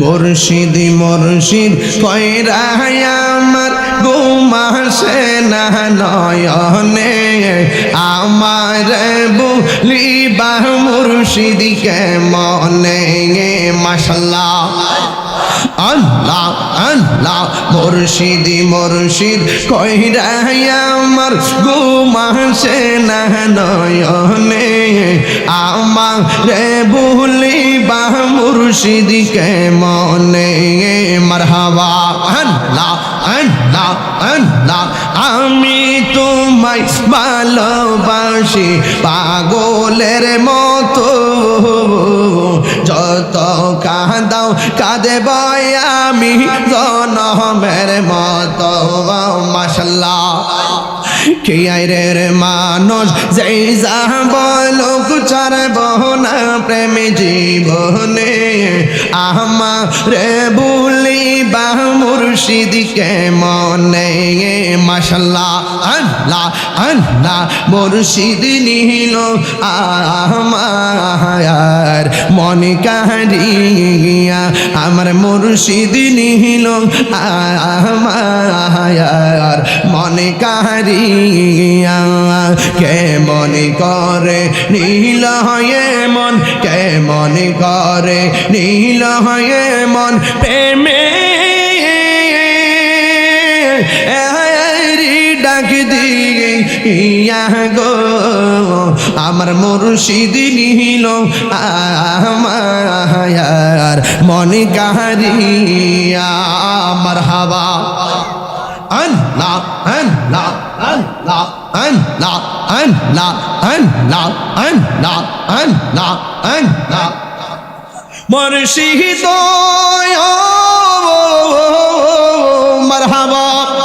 মুর্শিদি, মুর্শিদ আমার ঘুমাসে না, নয়নে আমার বলিবা মুর্শিদিকে মনে? মাসাল্লাহ আল্লাহ আল্লাহ, মুর্শিদি, মুর্শিদ কইরা আমার ঘুমাসে না, নয়নে আমার রে মুর্শিদিকে মনে মারহাবা আল্লাহ আল্লাহ আল্লাহ আমি তোমায় ভালোবাসি পাগলের মতো যত কাঁদাও কাঁদে বয় আমি জনমের মতো মাসাল্লাহ কে মানুষ যেই যা বলুক চার বহনা প্রেম জীবনে আমারে বুলি বা মুর্শিদকে মনে মাসাল্লাহ আল্লাহ আল্লাহ, মুর্শিদ নিল আমার মনে কাহারিয়া আমার মুর্শিদ নিল আমার মনে কাহারিয়া কে মনে করে নীল হয়ে মন কে মনে করে নীল হয়ে মন প্রেমে। ডাক দিয়ে, ইয়া গো, আমার মুর্শিদ নিল, আমার মনে কাহারিয়া, আমার হাওয়া। আল্লাহ আল্লাহ আল্লাহ। আন লা আন লা আন লা আন লা আন লা আন লা মুর্শিদ মারহাবা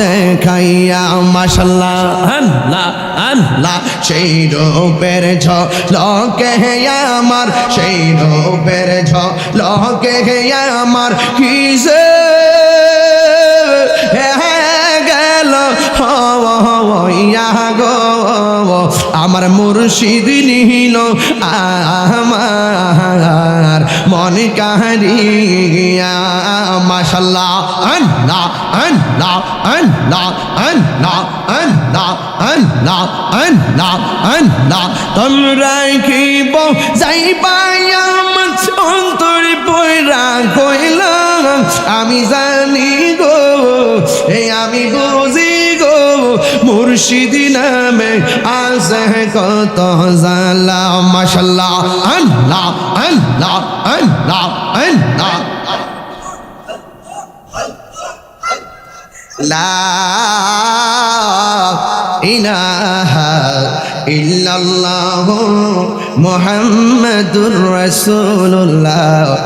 দেখাইয়া মাশাল্লাহ আল্লাহ আল্লাহ। সেই রূপের ছ লকে আমার সেই রূপের ছ লকে আমার। কি যে গেল ইয়া গো আমার মুর্শিদ নিল আমার মন কাহারিয়া মাশাল্লাহ আল্লাহ। আল্লাহ আল্লাহ আল্লাহ আল্লাহ আল্লাহ আল্লাহ আল্লাহ। তোমরা কি বউ যাইবাই আমার পয়রা কইলাম আমি জানি গো এই আমি বুঝি গো, মুর্শিদি নামে আছে কত জালা। মাশাল্লাহ, আল্লাহ আল্লাহ আল্লাহ আল্লাহ। ইহ মোহাম্মদুর রসুল্লাহ